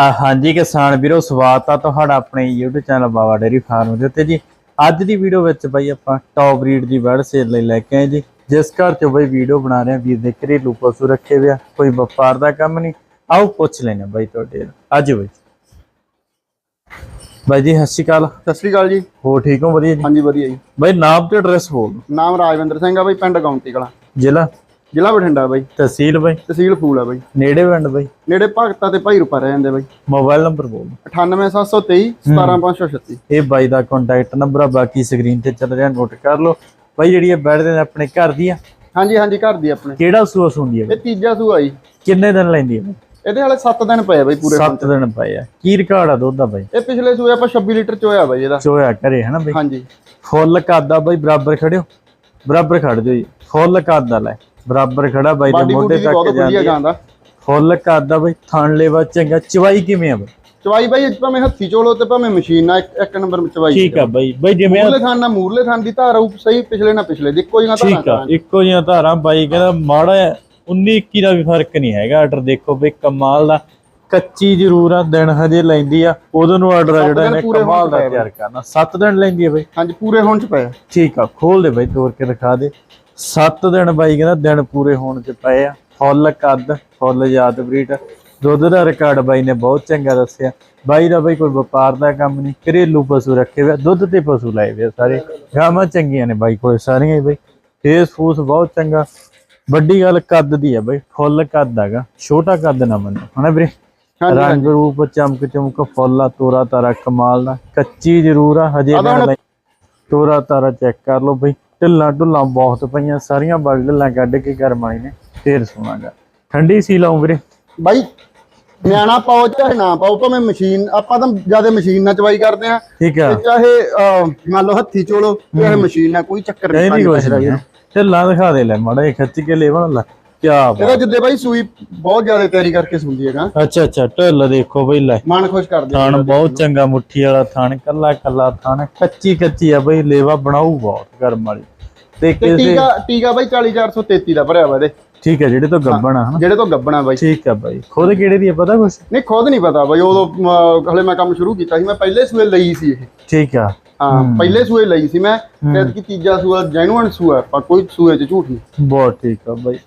ਹਾਂਜੀ ਕਿਸਾਨ ਵੀਰੋ ਸਵਾਗਤ ਆ ਤੁਹਾਡਾ ਆਪਣੇ YouTube channel Baba dairy farm ਦੇ ਉੱਤੇ ਜੀ। ਅੱਜ ਦੀ ਵੀਡੀਓ ਵਿੱਚ ਬਾਈ ਆਪਾਂ ਟੌਪ ਬਰੀਡ ਦੀ ਬਰਡ ਸੇਲ ਲਈ ਲੈ ਕੇ ਆਏ ਜੀ। ਜਿਸ ਘਰ ਚ ਬਾਈ ਵੀਡੀਓ ਬਣਾ ਰਹੇ ਆ ਵੀਰ ਦੇ ਘਰੇਲੂ ਪਸ਼ੂ ਰੱਖੇ ਹੋਏ ਆ ਕੋਈ ਵਪਾਰ ਦਾ ਕੰਮ ਨਹੀਂ। ਆਓ ਪੁੱਛ ਲੈਣਾ ਬਾਈ ਤੁਹਾਡੇ। ਅੱਜ ਬਾਈ। ਬਾਈ ਜੀ ਸਤਿ ਸ਼੍ਰੀ ਅਕਾਲ। ਸਤਿ ਸ੍ਰੀ ਅਕਾਲ ਜੀ। ਹੋ ਠੀਕ ਹੋ? ਵਧੀਆ ਜੀ? ਹਾਂਜੀ ਵਧੀਆ ਜੀ। ਬਾਈ ਨਾਮ ਤੇ ਐਡਰੈਸ ਬੋਲ ਦਿਓ। ਨਾਮ ਰਾਜਵਿੰਦਰ ਸਿੰਘ ਆ ਬਾਈ ਪਿੰਡ ਗੌਂਤੀ ਕਲਾਂ। ਜ਼ਿਲ੍ਹਾ? ਜ਼ਿਲ੍ਹਾ ਬਠਿੰਡਾ ਬਾਈ। ਤਹਿਸੀਲ ਬਾਈ। ਤਹਿਸੀਲ ਫੂਲ ਆ ਬਾਈ। ਨੇੜੇ ਪਿੰਡ ਬਾਈ। ਨੇੜੇ ਭਗਤਾ ਤੇ ਭਾਈ ਰੂਪਾ ਰਹਿ ਜਾਂਦੇ ਬਾਈ। ਮੋਬਾਈਲ ਨੰਬਰ ਬੋਲ ਦਿਓ। 98723 17536 ਇਹ ਬਾਈ ਦਾ ਕੰਟੈਕਟ ਨੰਬਰ ਆ ਬਾਕੀ ਸਕਰੀਨ ਤੇ ਚੱਲ ਰਿਹਾ ਨੋਟ ਕਰ ਲਓ। ਬਾਈ ਜਿਹੜੀ ਇਹ ਬੈਠਦੇ ਨੇ ਆਪਣੇ ਘਰ ਦੀ ਆ? ਹਾਂਜੀ ਹਾਂਜੀ ਘਰ ਦੀ ਆਪਣੇ। ਕਿਹੜਾ ਸੂਆ ਸੁੰਦੀ ਹੈ ਇਹ ਤੀਜਾ ਸੂਆ ਜੀ। ਕਿੰਨੇ ਦਿਨ ਲੈਂਦੀ ਹੈ ਇਹਦੇ ਹਾਲੇ 7 ਦਿਨ ਪਏ ਬਾਈ ਪੂਰੇ 7 ਦਿਨ ਪਏ ਆ। ਕੀ ਰਿਕਾਰਡ ਆ ਦੁੱਧ ਦਾ ਬਾਈ? ਇਹ ਪਿਛਲੇ ਸੂਏ ਆਪਾਂ 26 ਲੀਟਰ ਚੋਇਆ ਬਾਈ ਇਹਦਾ। ਚੋਇਆ ਕਰੇ ਹਨਾ ਬਾਈ? ਹਾਂਜੀ। ਫੁੱਲ ਕਾਦਾ ਬਾਈ? ਬਰਾਬਰ ਖੜਿਓ। ਬਰਾਬਰ ਖੜ ਜਾਓ ਜੀ। ਫੁੱਲ ਕਾਦਾ ਲੈ। ਬਰਾਬਰ ਖੜਾ ਬਾਈ ਦੇ ਮੋਢੇ ਦੀ ਬਹੁਤ ਤੱਕ ਵਧੀਆ। ਜਾਂਦਾ ਫੁੱਲ ਕਾਦਾ ਬਾਈ ਥਣ ਲੈਵਾ ਚੰਗਾ। ਚਵਾਈ ਕਿਵੇਂ ਆ ਬਾਈ? ਚਵਾਈ ਬਾਈ ਭਾਵੇਂ ਹੱਥੀ ਚੋਲੋ ਤੇ ਭਾਵੇਂ ਮਸ਼ੀਨ ਨਾਲ ਇੱਕ- ਨੰਬਰ ਚਵਾਈ ਠੀਕ ਆ ਬਾਈ। ਬਾਈ ਜਿਵੇਂ ਮੂਰਲੇ ਥਾਨ ਨਾਲ ਮੂਰਲੇ ਥਾਨ ਦੀ ਧਾਰ ਆਊ ਸਹੀ ਪਿਛਲੇ ਨਾਲ ਪਿਛਲੇ ਦੀ ਇੱਕੋ ਜਿਹਾ ਧਾਰਾਂ ਠੀਕ ਆ ਇੱਕੋ ਜਿਹੀਆਂ ਧਾਰਾਂ। ਬਾਈ ਕਹਿੰਦਾ ਮਾੜਾ 19 21 ਦਾ ਵੀ ਫ਼ਰਕ ਨਹੀਂ ਹੈਗਾ। ਆਰਡਰ ਦੇਖੋ ਬਈ ਕਮਾਲ ਦਾ। ਕੱਚੀ ਜ਼ਰੂਰ ਆ ਦਿਨ ਹਜੇ ਲੈਂਦੀ ਆ। ਉਦੋਂ ਨੂੰ ਆਰਡਰ ਆ ਜਿਹੜਾ ਇਹਨੇ ਕਮਾਲ ਦਾ ਤਿਆਰ ਕਰਨਾ। 7 ਦਿਨ ਲੈਂਦੀ ਆ ਬਈ। ਹਾਂਜੀ ਪੂਰੇ ਹੋਣ ਚ ਪਏ। ਠੀਕ ਆ ਖੋਲ ਦੇ ਬਾਈ ਤੋੜ ਕੇ ਦਿਖਾ ਦੇ। 7 ਦਿਨ ਬਾਈ ਕਹਿੰਦਾ ਦਿਨ ਪੂਰੇ ਹੋਣ ਚ ਪਏ ਆ। ਫੁੱਲ ਕੱਦ ਫੁੱਲ ਯਾਦ ਬਰੀਡ। ਦੁੱਧ ਦਾ ਰਿਕਾਰਡ ਬਾਈ ਨੇ ਬਹੁਤ ਚੰਗਾ ਦੱਸਿਆ। ਬਾਈ ਦਾ ਬਾਈ ਕੋਈ ਵਪਾਰ ਦਾ ਕੰਮ ਨਹੀਂ ਘਰੇਲੂ ਪਸ਼ੂ ਰੱਖੇ ਹੋਏ ਦੁੱਧ ਤੇ ਪਸ਼ੂ ਲਾਏ ਹੋਏ ਸਾਰੇ। ਗਾਵਾਂ ਚੰਗੀਆਂ ਨੇ ਬਾਈ ਕੋਲੇ ਸਾਰੀਆਂ ਹੀ ਬਾਈ। ਫੇਸ ਫੂਸ ਬਹੁਤ ਚੰਗਾ। ਵੱਡੀ ਗੱਲ ਕੱਦ ਦੀ ਆ ਬਾਈ ਫੁੱਲ ਕੱਦ ਹੈਗਾ। ਛੋਟਾ ਕੱਦ ਨਾ ਮੰਨੋ ਹਨਾ ਵੀਰੇ? ਰੰਗ ਰੂਪ ਚਮਕ ਚਮਕ ਫੁੱਲਾ ਤੋਰਾ ਤਾਰਾ ਕਮਾਲ ਦਾ। ਕੱਚੀ ਜ਼ਰੂਰ ਆ ਹਜੇ ਤੋਰਾ ਤਾਰਾ ਚੈੱਕ ਕਰ ਲਓ ਬਈ। ਢਿੱਲਾਂ ਢੁੱਲਾਂ ਬਹੁਤ ਪਈਆਂ ਸਾਰੀਆਂ ਬਲ ਢਿੱਲਾਂ ਕੱਢ ਕੇ ਕਰਮਾਈ ਨੇ ਫੇਰ ਸੁਣਾਗਾ ਠੰਡੀ ਸੀ ਲਾਉਂ ਵੀਰੇ? ਬਾਈ ਨਿਆਣਾ ਪਾਓ ਚਾਹੇ ਨਾ ਪਾਓ ਭਾਵੇਂ ਮਸ਼ੀਨ ਆਪਾਂ ਤਾਂ ਜ਼ਿਆਦਾ ਮਸ਼ੀਨ ਨਾਲ ਚਵਾਈ ਕਰਦੇ ਆ ਠੀਕ ਆ। ਚਾਹੇ ਮੰਨ ਲਓ ਹੱਥੀ ਚੋਲੋ ਚਾਹੇ ਮਸ਼ੀਨ ਨਾਲ ਕੋਈ ਚੱਕਰ ਨਹੀਂ ਨਹੀਂ ਕੁਛ ਨਹੀਂ। ਢਿੱਲਾਂ ਦਿਖਾ ਦੇ ਲੈ ਮਾੜਾ ਜਿਹਾ ਖਿੱਚ ਕੇ ਲੈਵਣ ਲੈ। ਕੀ ਬਾਤ। ਇਹਦਾ ਜਿੱਦੇ ਬਾਈ ਸੂਈ ਬਹੁਤ ਜ਼ਿਆਦਾ ਤਿਆਰੀ ਕਰਕੇ ਸੁਣਦੀ ਹੈਗਾ। ਅੱਛਾ ਅੱਛਾ ਢਿੱਲ ਦੇਖੋ ਬਈ ਲੈ। ਮਨ ਖੁਸ਼ ਕਰਦੇ ਥਣ ਬਹੁਤ ਚੰਗਾ ਮੁੱਠੀ ਵਾਲਾ ਥਣ ਕੱਲਾ ਕੱਲਾ ਥਣ ਕੱਚੀ ਕੱਚੀ ਆ ਬਈ ਲੇਵਾ ਬਣਾਉ ਬਹੁਤ ਗਰਮ ਵਾਲੀ। ਤੇ ਤੇ ਕਿਸੇ ਟੀਕਾ ਟੀਕਾ ਬਾਈ 40433 ਦਾ ਭਰਿਆ ਵਾ ਇਹਦੇ। ਠੀਕ ਹੈ ਜਿਹੜੇ ਤੋਂ ਗੱਬਣ ਆ ਹਨਾ? ਜਿਹੜੇ ਤੋਂ ਗੱਬਣਾ ਬਾਈ। ਠੀਕ ਆ ਬਾਈ। ਖੁਦ ਕਿਹੜੇ ਦੀ ਆ ਪਤਾ ਕੁਛ? ਨਹੀਂ ਖੁਦ ਨਹੀਂ ਪਤਾ ਬਾਈ ਉਦੋਂ ਹਲੇ ਮੈਂ ਕੰਮ ਸ਼ੁਰੂ ਕੀਤਾ ਸੀ ਮੈਂ ਪਹਿਲੇ ਸੂਏ ਲਈ ਸੀ ਇਹ। ਠੀਕ ਆ। ਹਾਂ ਪਹਿਲੇ ਸੂਏ ਲਈ ਸੀ ਮੈਂ ਤੇ ਕਿ ਤੀਜਾ ਸੂਆ ਜੈਨੂਅਨ ਸੂਆ ਆਪਾਂ ਕੋਈ ਸੂਏ ਚ ਝੂਠ ਨਹੀਂ। ਬਹੁਤ ਠੀਕ ਆ ਬਾਈ।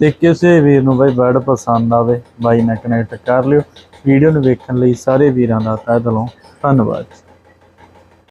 ਤੇ ਕਿਸੇ ਵੀਰ ਨੂੰ ਬਾਈ ਬਰਡ ਪਸੰਦ ਆਵੇ ਬਾਈ ਨਾਲ ਕਨੈਕਟ ਕਰ ਲਿਓ। ਵੀਡੀਓ ਨੂੰ ਵੇਖਣ ਲਈ ਸਾਰੇ ਵੀਰਾਂ ਦਾ ਤਹਿ ਦਿਲੋਂ ਧੰਨਵਾਦ